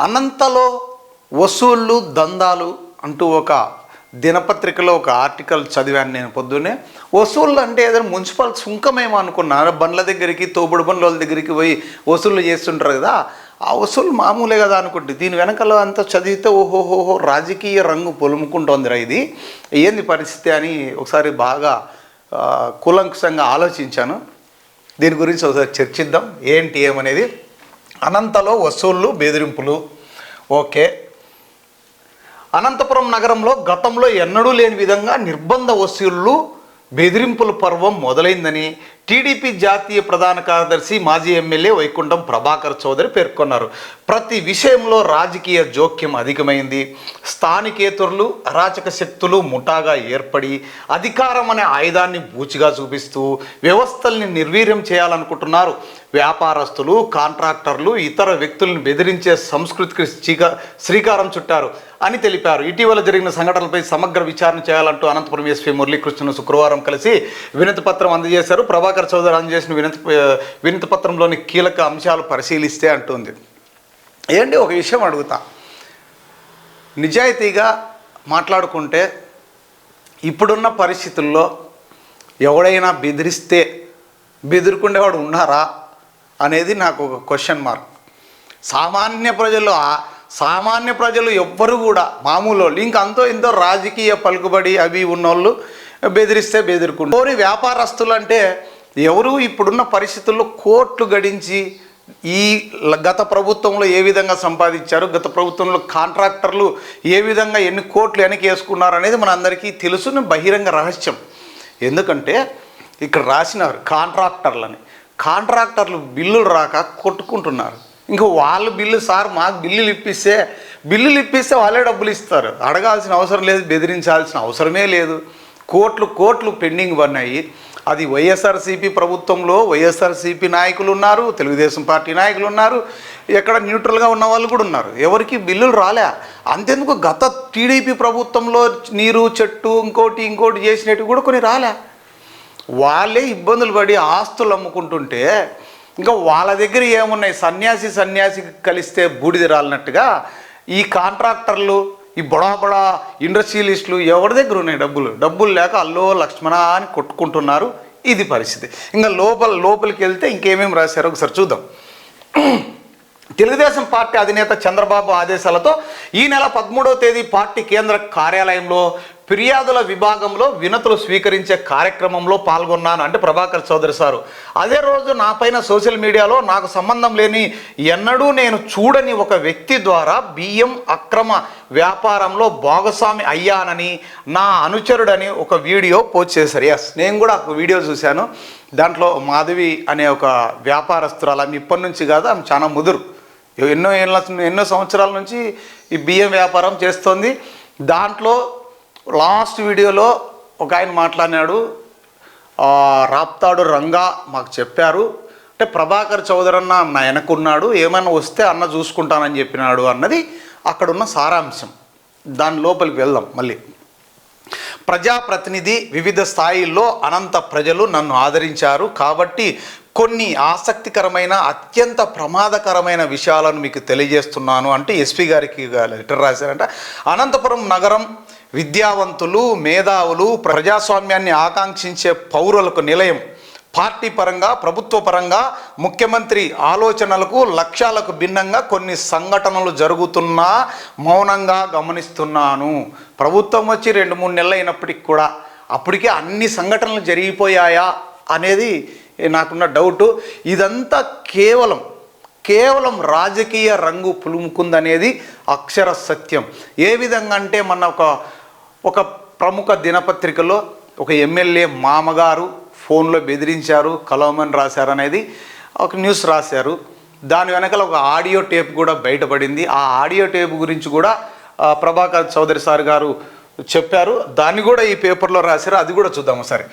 అనంతలో వసూళ్ళు దందాలు అంటూ ఒక దినపత్రికలో ఒక ఆర్టికల్ చదివాను నేను పొద్దున్నే. వసూళ్ళు అంటే ఏదైనా మున్సిపల్ సుంకమేమో అనుకున్నాను బండ్ల దగ్గరికి తోపుడు బండ్ల దగ్గరికి పోయి వసూళ్ళు చేస్తుంటారు కదా. ఆ వసూలు మామూలే కదా అనుకుంటే. దీని వెనకాల అంతా చదివితే ఓహోహోహో రాజకీయ రంగు పొలుముకుంటోందిరా ఇది. ఏంది పరిస్థితి అని ఒకసారి బాగా ఆ, ఆలోచించాను. దీని గురించి ఒకసారి చర్చిద్దాం. ఏంటి ఏమనేది అనంతలో వసూళ్ళు బెదిరింపులు. ఓకే. అనంతపురం నగరంలో గతంలో ఎన్నడూ లేని విధంగా నిర్బంధ వసూళ్ళు బెదిరింపుల పర్వం మొదలైందని టీడీపీ జాతీయ ప్రధాన కార్యదర్శి మాజీ ఎమ్మెల్యే వైకుంఠం ప్రభాకర్ చౌదరి పేర్కొన్నారు. ప్రతి విషయంలో రాజకీయ జోక్యం అధికమైంది. స్థానికేతరులు అరాచక శక్తులు ముఠాగా ఏర్పడి అధికారం అనే ఆయుధాన్ని బూచిగా చూపిస్తూ వ్యవస్థల్ని నిర్వీర్యం చేయాలనుకుంటున్నారు. వ్యాపారస్తులు కాంట్రాక్టర్లు ఇతర వ్యక్తులను బెదిరించే సంస్కృతికి శ్రీకారం చుట్టారు. అని తెలిపారు. ఇటీవల జరిగిన సంఘటనలపై సమగ్ర విచారణ చేయాలంటూ అనంతపురం ఎస్పీ మురళీకృష్ణను శుక్రవారం కలిసి వినతి పత్రం అందజేశారు. ప్రభాకర్ చౌదరి అందజేసిన వినతి వినతి పత్రంలోని కీలక అంశాలు పరిశీలిస్తే అంటుంది. ఏంటి? ఒక విషయం అడుగుతా. నిజాయితీగా మాట్లాడుకుంటే ఇప్పుడున్న పరిస్థితుల్లో ఎవడైనా బెదిరిస్తే బెదిరుకునేవాడు ఉన్నారా అనేది నాకు ఒక క్వశ్చన్ మార్క్ సామాన్య ప్రజల్లో సామాన్య ప్రజలు ఎవ్వరు కూడా మామూలు వాళ్ళు ఇంకా అంతో ఇంతో రాజకీయ పలుకుబడి అవి ఉన్నోళ్ళు బెదిరిస్తే బెదిరుకుంటారు కోరి వ్యాపారస్తులు అంటే ఎవరు ఇప్పుడున్న పరిస్థితుల్లో కోట్లు గడించి ఈ గత ప్రభుత్వంలో ఏ విధంగా సంపాదించారు గత ప్రభుత్వంలో కాంట్రాక్టర్లు ఏ విధంగా ఎన్ని కోట్లు వెనక్కి వేసుకున్నారు అనేది మన అందరికీ బహిరంగ రహస్యం. ఎందుకంటే ఇక్కడ రాసినారు కాంట్రాక్టర్లని. కాంట్రాక్టర్లు బిల్లులు రాక కొట్టుకుంటున్నారు. ఇంకా వాళ్ళు బిల్లు సార్ మాకు బిల్లులు ఇప్పిస్తే బిల్లులు ఇప్పిస్తే వాళ్ళే డబ్బులు ఇస్తారు. అడగాల్సిన అవసరం లేదు బెదిరించాల్సిన అవసరమే లేదు. కోట్లు కోట్లు పెండింగ్ పడినాయి. అది వైఎస్ఆర్సీపీ ప్రభుత్వంలో వైఎస్ఆర్సీపీ నాయకులు ఉన్నారు తెలుగుదేశం పార్టీ నాయకులు ఉన్నారు ఎక్కడ న్యూట్రల్గా ఉన్న వాళ్ళు కూడా ఉన్నారు. ఎవరికి బిల్లులు రాలే. అంతెందుకు గత టీడీపీ ప్రభుత్వంలో నీరు చెట్టు ఇంకోటి ఇంకోటి చేసినట్టు కూడా కొన్ని రాలే. వాళ్ళే ఇబ్బందులు పడి ఆస్తులు అమ్ముకుంటుంటే ఇంకా వాళ్ళ దగ్గర ఏమున్నాయి? సన్యాసి సన్యాసి కలిస్తే బూడిద రాలినట్టుగా ఈ కాంట్రాక్టర్లు ఈ బడా బడా ఇండస్ట్రియలిస్టులు ఎవరి దగ్గర ఉన్నాయి డబ్బులు? డబ్బులు లేక అల్లో లక్ష్మణ అని కొట్టుకుంటున్నారు. ఇది పరిస్థితి. ఇంకా లోపల లోపలికి వెళ్తే ఇంకేమేమి రాశారో ఒకసారి చూద్దాం. తెలుగుదేశం పార్టీ అధినేత చంద్రబాబు ఆదేశాలతో ఈ నెల పదమూడవ తేదీ పార్టీ కేంద్ర కార్యాలయంలో ఫిర్యాదుల విభాగంలో వినతులు స్వీకరించే కార్యక్రమంలో పాల్గొన్నాను అంటే ప్రభాకర్ చౌదరి సారు. అదే రోజు నా పైన సోషల్ మీడియాలో నాకు సంబంధం లేని ఎన్నడూ నేను చూడని ఒక వ్యక్తి ద్వారా బియ్యం అక్రమ వ్యాపారంలో భాగస్వామి అయ్యానని నా అనుచరుడని ఒక వీడియో పోస్ట్ చేశారు. ఎస్ నేను కూడా ఒక వీడియో చూశాను. దాంట్లో మాధవి అనే ఒక వ్యాపారస్తురాలు ఆమె ఇప్పటి నుంచి కాదు ఆమె చాలా ముదురు. ఎన్నో ఎన్నో సంవత్సరాల నుంచి ఈ బియ్యం వ్యాపారం చేస్తోంది. దాంట్లో లాస్ట్ వీడియోలో ఒక ఆయన మాట్లాడినాడు. రాప్తాడు రంగా మాకు చెప్పారు. అంటే ప్రభాకర్ చౌదరి అన్న నా వెనకున్నాడు. ఏమైనా వస్తే అన్న చూసుకుంటానని చెప్పినాడు అన్నది అక్కడున్న సారాంశం. దాని లోపలికి వెళ్దాం మళ్ళీ. ప్రజాప్రతినిధి వివిధ స్థాయిల్లో అనంత ప్రజలు నన్ను ఆదరించారు. కాబట్టి కొన్ని ఆసక్తికరమైన అత్యంత ప్రమాదకరమైన విషయాలను మీకు తెలియజేస్తున్నాను. అంటే ఎస్పీ గారికి లెటర్ రాశారంట. అనంతపురం నగరం విద్యావంతులు మేధావులు ప్రజాస్వామ్యాన్ని ఆకాంక్షించే పౌరులకు నిలయం. పార్టీ పరంగా ప్రభుత్వ పరంగా ముఖ్యమంత్రి ఆలోచనలకు లక్ష్యాలకు భిన్నంగా కొన్ని సంఘటనలు జరుగుతున్నా మౌనంగా గమనిస్తున్నాను. ప్రభుత్వం వచ్చి రెండు మూడు నెలలు అయినప్పటికి కూడా అప్పటికే అన్ని సంఘటనలు జరిగిపోయాయా అనేది నాకున్న డౌటు. ఇదంతా కేవలం కేవలం రాజకీయ రంగు పులుముకుందనేది అక్షర సత్యం. ఏ విధంగా అంటే మన ఒక ఒక ప్రముఖ దినపత్రికలో ఒక ఎమ్మెల్యే మామగారు ఫోన్లో బెదిరించారు కలవమని రాశారు అనేది ఒక న్యూస్ రాశారు. దాని వెనకాల ఒక ఆడియో టేప్ కూడా బయటపడింది. ఆ ఆడియో టేప్ గురించి కూడా ప్రభాకర్ చౌదరి సార్ గారు చెప్పారు. దాన్ని కూడా ఈ పేపర్లో రాశారు. అది కూడా చూద్దాం ఒకసారి.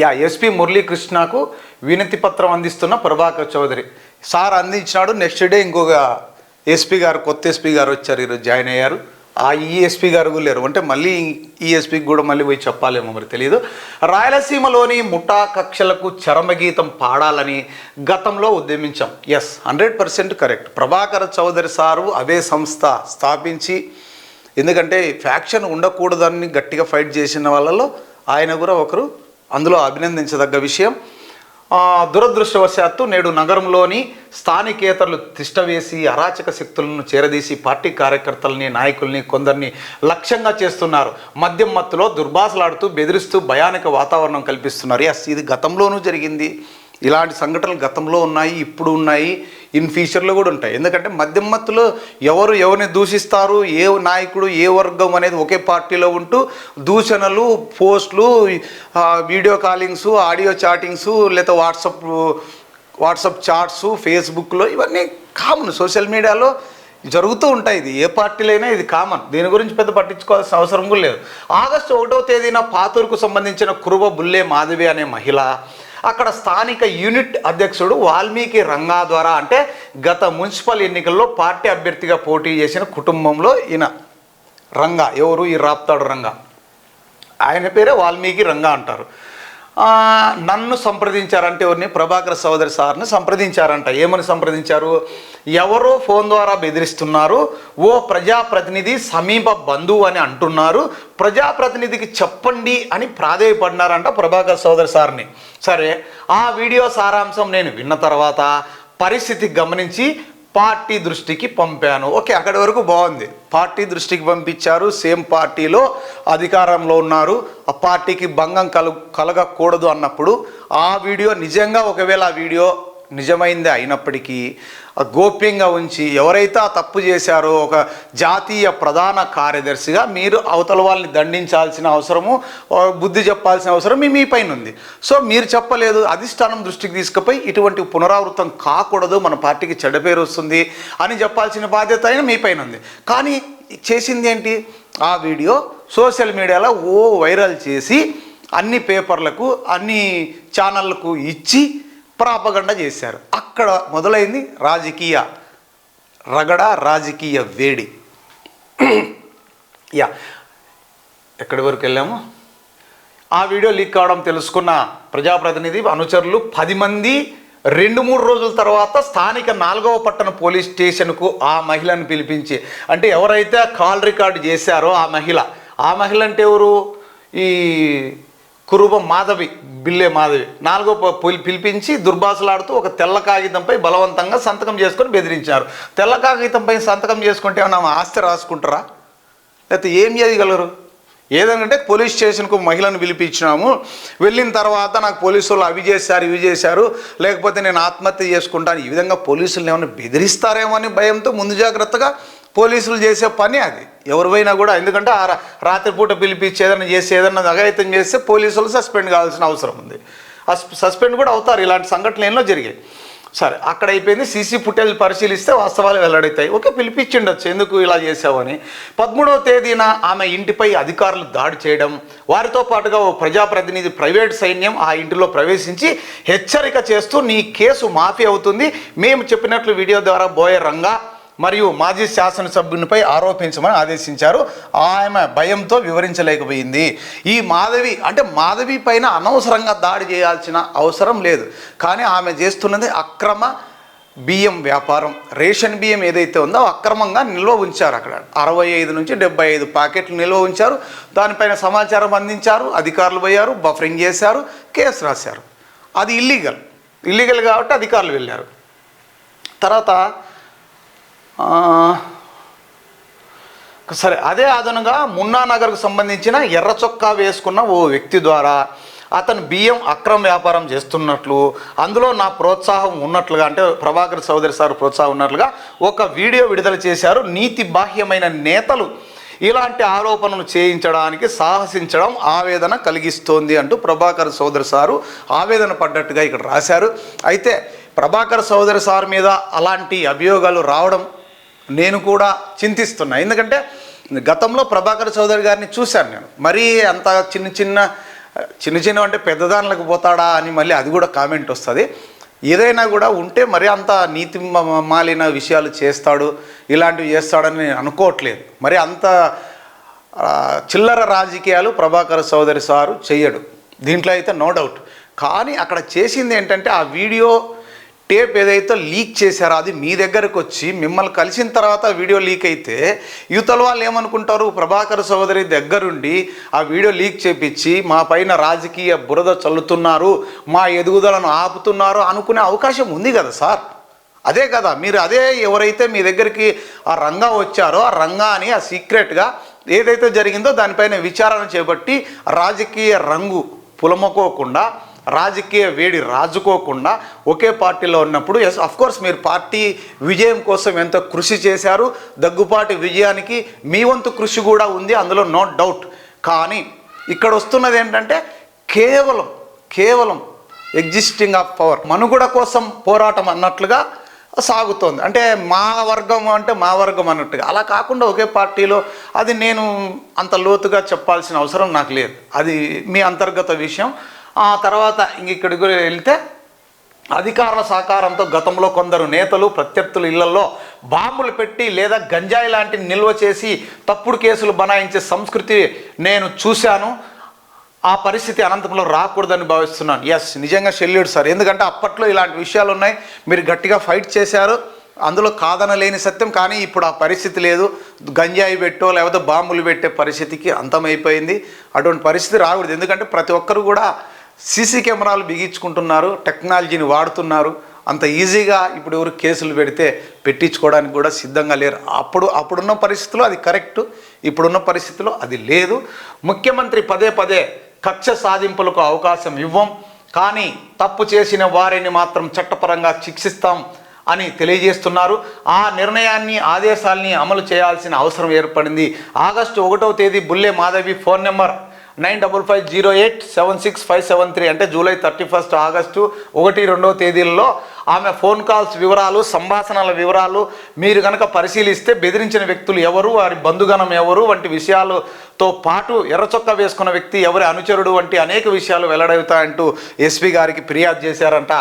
యా ఎస్పి మురళీకృష్ణకు వినతి పత్రం అందిస్తున్న ప్రభాకర్ చౌదరి. సార్ అందించినాడు. నెక్స్ట్ డే ఇంకొక ఎస్పీ గారు కొత్త ఎస్పీ గారు వచ్చారు ఈరోజు జాయిన్ అయ్యారు. ఆ ఈఎస్పీ గారు కూడా లేరు. అంటే మళ్ళీ ఈఎస్పీకి కూడా మళ్ళీ పోయి చెప్పాలేమో మరి తెలియదు రాయలసీమలోని ముఠా కక్షలకు చరమగీతం పాడాలని గతంలో ఉద్యమించాం. Yes hundred percent correct. Prabhakar Chowdary sir అదే సంస్థ స్థాపించి ఎందుకంటే ఫ్యాక్షన్ ఉండకూడదని గట్టిగా ఫైట్ చేసిన వాళ్ళలో ఆయన కూడా ఒకరు అందులో అభినందించదగ్గ విషయం దురదృష్టవశాత్తు నేడు నగరంలోని స్థానికేతరులు తిష్టవేసి అరాచక శక్తులను చేరదీసి పార్టీ కార్యకర్తలని నాయకుల్ని కొందరిని లక్ష్యంగా చేస్తున్నారు. మద్యం మత్తులో దుర్భాషలాడుతూ బెదిరిస్తూ భయానక వాతావరణం కల్పిస్తున్నారు. ఎస్ ఇది గతంలోనూ జరిగింది. ఇలాంటి సంఘటనలు గతంలో ఉన్నాయి ఇప్పుడు ఉన్నాయి. ఇన్ ఫ్యూచర్లో కూడా ఉంటాయి. ఎందుకంటే మధ్యమత్తులో ఎవరు ఎవరిని దూషిస్తారు ఏ నాయకుడు ఏ వర్గం అనేది ఒకే పార్టీలో ఉంటూ దూషణలు పోస్టులు వీడియో కాలింగ్స్ ఆడియో చాటింగ్స్ లేదా వాట్సప్ వాట్సాప్ చాట్స్ ఫేస్బుక్లో ఇవన్నీ కామన్. సోషల్ మీడియాలో జరుగుతూ ఉంటాయి ఇది. ఏ పార్టీలైనా ఇది కామన్. దీని గురించి పెద్ద పట్టించుకోవాల్సిన అవసరం కూడా లేదు. ఆగస్టు ఒకటో తేదీన పాతూరుకు సంబంధించిన కురువ బుల్లే మాధవి అనే మహిళ అక్కడ స్థానిక యూనిట్ అధ్యక్షుడు వాల్మీకి రంగా ద్వారా అంటే గత మున్సిపల్ ఎన్నికల్లో పార్టీ అభ్యర్థిగా పోటీ చేసిన కుటుంబంలో ఈయన రంగా ఎవరు? ఈ రాప్తాడు రంగా. ఆయన పేరే వాల్మీకి రంగా అంటారు. నన్ను సంప్రదించారంటే ఎవరిని? ప్రభాకర్ సోదరి సార్ని సంప్రదించారంట. ఏమని సంప్రదించారు? ఎవరో ఫోన్ ద్వారా బెదిరిస్తున్నారు. ఓ ప్రజాప్రతినిధి సమీప బంధువు అని అంటున్నారు. ప్రజాప్రతినిధికి చెప్పండి అని ప్రాధేయపడినారంట ప్రభాకర్ సోదరి సార్ని. సరే ఆ వీడియో సారాంశం నేను విన్న తర్వాత పరిస్థితి గమనించి పార్టీ దృష్టికి పంపాను. ఓకే అక్కడి వరకు బాగుంది. పార్టీ దృష్టికి పంపించారు సేమ్ పార్టీలో అధికారంలో ఉన్నారు. ఆ పార్టీకి భంగం కలు కలగకూడదు అన్నప్పుడు ఆ వీడియో నిజంగా ఒకవేళ ఆ వీడియో నిజమైందే అయినప్పటికీ గోప్యంగా ఉంచి ఎవరైతే ఆ తప్పు చేశారో ఒక జాతీయ ప్రధాన కార్యదర్శిగా మీరు అవతల వాళ్ళని దండించాల్సిన అవసరము బుద్ధి చెప్పాల్సిన అవసరం మీ మీ పైన ఉంది సో మీరు చెప్పలేదు అధిష్టానం దృష్టికి తీసుకుపోయి ఇటువంటి పునరావృతం కాకూడదు మన పార్టీకి చెడ్డ పేరు వస్తుంది అని చెప్పాల్సిన బాధ్యత అయినా మీ పైన ఉంది కానీ చేసింది ఏంటి? ఆ వీడియో సోషల్ మీడియాలో ఓ వైరల్ చేసి అన్ని పేపర్లకు అన్ని ఛానళ్ళకు ఇచ్చి ప్రాపగండ చేశారు. అక్కడ మొదలైంది రాజకీయ రగడ రాజకీయ వేడి. యా ఎక్కడి వరకు వెళ్ళాము? ఆ వీడియో లీక్ కావడం తెలుసుకున్న ప్రజాప్రతినిధి అనుచరులు పది మంది రెండు మూడు రోజుల తర్వాత స్థానిక నాలుగవ పట్టణ పోలీస్ స్టేషన్కు ఆ మహిళను పిలిపించి అంటే ఎవరైతే కాల్ రికార్డు చేశారో ఆ మహిళ ఆ మహిళ అంటే ఎవరు? ఈ కురుబ మాధవి బిల్లే మాధవి నాలుగో ప- పిలి- పిలిపించి దుర్భాషలాడుతూ ఒక తెల్ల కాగితంపై బలవంతంగా సంతకం చేసుకొని బెదిరించారు. తెల్ల కాగితంపై సంతకం చేసుకుంటే ఏమన్నా ఆస్తి రాసుకుంటారా? లేకపోతే ఏం చేయగలరు? ఏదంటే పోలీస్ స్టేషన్కు మహిళను పిలిపించినాము. వెళ్ళిన తర్వాత నాకు పోలీసులు అవి చేశారు ఇవి చేశారు. లేకపోతే నేను ఆత్మహత్య చేసుకుంటాను. ఈ విధంగా పోలీసులు ఏమైనా బెదిరిస్తారేమో అని భయంతో ముందు జాగ్రత్తగా పోలీసులు చేసే పని అది. ఎవరివైనా కూడా ఎందుకంటే ఆ రాత్రిపూట పిలిపించి ఏదైనా చేసి ఏదైనా అఘాయితం చేస్తే పోలీసులు సస్పెండ్ కావాల్సిన అవసరం ఉంది. సస్పెండ్ కూడా అవుతారు. ఇలాంటి సంఘటనలు ఎన్నో జరిగాయి. సరే అక్కడ అయిపోయింది. సీసీ ఫుటేజ్ పరిశీలిస్తే వాస్తవాలు వెల్లడవుతాయి. ఓకే పిలిపించిండొచ్చు. ఎందుకు ఇలా చేసావని పదమూడవ తేదీన ఆమె ఇంటిపై అధికారులు దాడి చేయడం వారితో పాటుగా ఓ ప్రజాప్రతినిధి ప్రైవేట్ సైన్యం ఆ ఇంటిలో ప్రవేశించి హెచ్చరిక చేస్తూ నీ కేసు మాఫీ అవుతుంది. మేము చెప్పినట్లు వీడియో ద్వారా బోయే రంగా మరియు మాజీ శాసనసభ్యునిపై ఆరోపించమని ఆదేశించారు. ఆమె భయంతో వివరించలేకపోయింది. ఈ మాధవి అంటే మాధవి పైన అనవసరంగా దాడి చేయాల్సిన అవసరం లేదు. కానీ ఆమె చేస్తున్నది అక్రమ బియ్యం వ్యాపారం. రేషన్ బియ్యం ఏదైతే ఉందో అక్రమంగా నిల్వ ఉంచారు అక్కడ. అరవై ఐదు నుంచి డెబ్బై ఐదు ప్యాకెట్లు నిల్వ ఉంచారు. దానిపైన సమాచారం అందించారు అధికారులు పోయారు బఫరింగ్ చేశారు కేసు రాశారు. అది ఇల్లీగల్ ఇల్లీగల్ కాబట్టి అధికారులు వెళ్ళారు. తర్వాత సరే అదే అదనంగా మున్నా నగర్కు సంబంధించిన ఎర్ర చొక్కా వేసుకున్న ఓ వ్యక్తి ద్వారా అతను బియ్యం అక్రమ వ్యాపారం చేస్తున్నట్లు అందులో నా ప్రోత్సాహం ఉన్నట్లుగా అంటే ప్రభాకర్ చౌదరి సార్ ప్రోత్సాహం ఉన్నట్లుగా ఒక వీడియో విడుదల చేశారు. నీతి బాహ్యమైన నేతలు ఇలాంటి ఆరోపణలు చేయించడానికి సాహసించడం ఆవేదన కలిగిస్తోంది అంటూ ప్రభాకర్ సోదరి సారు ఆవేదన పడ్డట్టుగా ఇక్కడ రాశారు. అయితే ప్రభాకర్ సోదరి సార్ మీద అలాంటి అభియోగాలు రావడం నేను కూడా చింతిస్తున్నా. ఎందుకంటే గతంలో ప్రభాకర్ చౌదరి గారిని చూశాను నేను. మరీ అంత చిన్న చిన్న చిన్న చిన్న అంటే పెద్దదానిలకు పోతాడా అని మళ్ళీ అది కూడా కామెంట్ వస్తుంది. ఏదైనా కూడా ఉంటే మరి అంత నీతి మ- మాలిన విషయాలు చేస్తాడు ఇలాంటివి చేస్తాడని నేను అనుకోవట్లేదు. మరి అంత చిల్లర రాజకీయాలు ప్రభాకర్ చౌదరి సారు చెయ్యడు. దీంట్లో అయితే నో డౌట్. కానీ అక్కడ చేసింది ఏంటంటే ఆ వీడియో టేప్ ఏదైతే లీక్ చేశారో అది మీ దగ్గరకు వచ్చి మిమ్మల్ని కలిసిన తర్వాత వీడియో లీక్ అయితే యువతల వాళ్ళు ఏమనుకుంటారు? ప్రభాకర్ సోదరి దగ్గరుండి ఆ వీడియో లీక్ చేపించి మా పైన రాజకీయ బురద చల్లుతున్నారు మా ఎదుగుదలను ఆపుతున్నారు అనుకునే అవకాశం ఉంది కదా సార్? అదే కదా మీరు అదే ఎవరైతే మీ దగ్గరికి ఆ రంగా వచ్చారో ఆ రంగాని ఆ సీక్రెట్గా ఏదైతే జరిగిందో దానిపైన విచారణ చేపట్టి రాజకీయ రంగు పులమకోకుండా రాజకీయ వేడి రాజుకోకుండా ఒకే పార్టీలో ఉన్నప్పుడు ఎస్ కోర్స్ మీరు పార్టీ విజయం కోసం ఎంతో కృషి చేశారు దగ్గుపాటి విజయానికి మీ వంతు కృషి కూడా ఉంది అందులో నో డౌట్ కానీ ఇక్కడ వస్తున్నది ఏంటంటే కేవలం కేవలం ఎగ్జిస్టింగ్ ఆఫ్ పవర్ మనుగడ కోసం పోరాటం అన్నట్లుగా సాగుతోంది. అంటే మా వర్గం అంటే మా వర్గం అన్నట్టుగా. అలా కాకుండా ఒకే పార్టీలో అది నేను అంత లోతుగా చెప్పాల్సిన అవసరం నాకు లేదు. అది మీ అంతర్గత విషయం. ఆ తర్వాత ఇంక ఇక్కడికి వెళ్తే అధికారుల సహకారంతో గతంలో కొందరు నేతలు ప్రత్యర్థుల ఇళ్ళలో బాంబులు పెట్టి లేదా గంజాయి లాంటి నిల్వ చేసి తప్పుడు కేసులు బనాయించే సంస్కృతి నేను చూశాను. ఆ పరిస్థితి అనంతపురంలో రాకూడదని భావిస్తున్నాను. ఎస్ నిజంగా చెల్లుడు సార్. ఎందుకంటే అప్పట్లో ఇలాంటి విషయాలు ఉన్నాయి మీరు గట్టిగా ఫైట్ చేశారు. అందులో కాదనలేని సత్యం కానీ ఇప్పుడు ఆ పరిస్థితి లేదు. గంజాయి పెట్టో లేకపోతే బాంబులు పెట్టే పరిస్థితికి అంతమైపోయింది. అటువంటి పరిస్థితి రాకూడదు. ఎందుకంటే ప్రతి ఒక్కరు కూడా సీసీ కెమెరాలు బిగించుకుంటున్నారు టెక్నాలజీని వాడుతున్నారు. అంత ఈజీగా ఇప్పుడు ఎవరు కేసులు పెడితే పెట్టించుకోవడానికి కూడా సిద్ధంగా లేరు. అప్పుడు అప్పుడున్న పరిస్థితుల్లో అది కరెక్ట్ ఇప్పుడున్న పరిస్థితుల్లో అది లేదు. ముఖ్యమంత్రి పదే పదే కక్ష సాధింపులకు అవకాశం ఇవ్వం కానీ తప్పు చేసిన వారిని మాత్రం చట్టపరంగా శిక్షిస్తాం అని తెలియజేస్తున్నారు. ఆ నిర్ణయాన్ని ఆదేశాల్ని అమలు చేయాల్సిన అవసరం ఏర్పడింది. ఆగస్టు ఒకటవ తేదీ Bulle Madhavi phone number nine double five zero eight seven six five seven three అంటే జూలై థర్టీ ఫస్ట్ ఆగస్టు ఒకటి రెండవ తేదీల్లో ఆమె ఫోన్ కాల్స్ వివరాలు సంభాషణల వివరాలు మీరు కనుక పరిశీలిస్తే బెదిరించిన వ్యక్తులు ఎవరు వారి బంధుగణం ఎవరు వంటి విషయాలతో పాటు ఎర్రచొక్క వేసుకున్న వ్యక్తి ఎవరి అనుచరుడు వంటి అనేక విషయాలు వెల్లడవుతాయంటూ ఎస్పీ గారికి ఫిర్యాదు చేశారంట.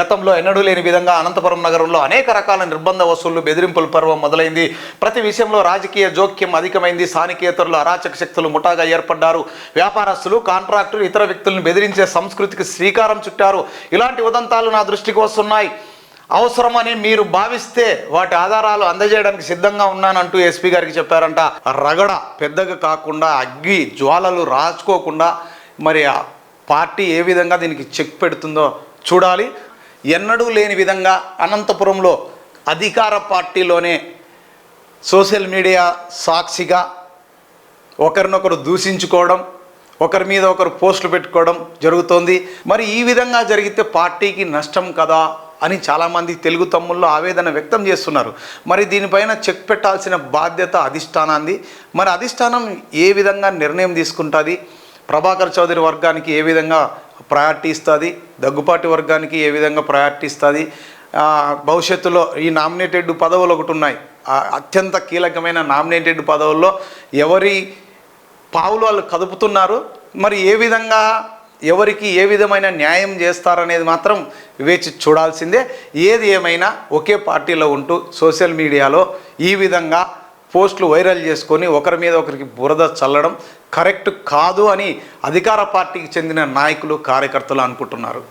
గతంలో ఎన్నడూ లేని విధంగా అనంతపురం నగరంలో అనేక రకాల నిర్బంధ వసూళ్ళు బెదిరింపుల పర్వం మొదలైంది. ప్రతి విషయంలో రాజకీయ జోక్యం అధికమైంది. స్థానికేతరులు అరాచక శక్తులు ముఠాగా ఏర్పడ్డారు. వ్యాపారస్తులు కాంట్రాక్టులు ఇతర వ్యక్తులను బెదిరించే సంస్కృతికి శ్రీకారం చుట్టారు. ఇలాంటి ఉదంతాలు నా దృష్టికి వస్తున్నాయి. అవసరమని మీరు భావిస్తే వాటి ఆధారాలు అందజేయడానికి సిద్ధంగా ఉన్నానంటూ ఎస్పీ గారికి చెప్పారంట. రగడ పెద్దగా కాకుండా అగ్గి జ్వాలలు రాచుకోకుండా మరి ఆ పార్టీ ఏ విధంగా దీనికి చెక్ పెడుతుందో చూడాలి. ఎన్నడూ లేని విధంగా అనంతపురంలో అధికార పార్టీలోనే సోషల్ మీడియా సాక్షిగా ఒకరినొకరు దూషించుకోవడం ఒకరి మీద ఒకరు పోస్టులు పెట్టుకోవడం జరుగుతోంది. మరి ఈ విధంగా జరిగితే పార్టీకి నష్టం కదా? అని చాలామంది తెలుగు తమ్ముళ్ళు ఆవేదన వ్యక్తం చేస్తున్నారు. మరి దీనిపైన చెక్ పెట్టాల్సిన బాధ్యత అధిష్టానాన్ని మరి అధిష్టానం ఏ విధంగా నిర్ణయం తీసుకుంటుంది? ప్రభాకర్ చౌదరి వర్గానికి ఏ విధంగా ప్రయారిటీ ఇస్తుంది? దగ్గుపాటి వర్గానికి ఏ విధంగా ప్రయారిటీ ఇస్తుంది? భవిష్యత్తులో ఈ నామినేటెడ్ పదవులు ఒకటి ఉన్నాయి. అత్యంత కీలకమైన నామినేటెడ్ పదవుల్లో ఎవరి పావులు వాళ్ళు కదుపుతున్నారు? మరి ఏ విధంగా ఎవరికి ఏ విధమైన న్యాయం చేస్తారనేది మాత్రం వేచి చూడాల్సిందే. ఏది ఏమైనా ఒకే పార్టీలో ఉంటూ సోషల్ మీడియాలో ఈ విధంగా పోస్టులు వైరల్ చేసుకొని ఒకరి మీద ఒకరికి బురద చల్లడం కరెక్ట్ కాదు అని అధికార పార్టీకి చెందిన నాయకులు కార్యకర్తలు అనుకుంటున్నారు.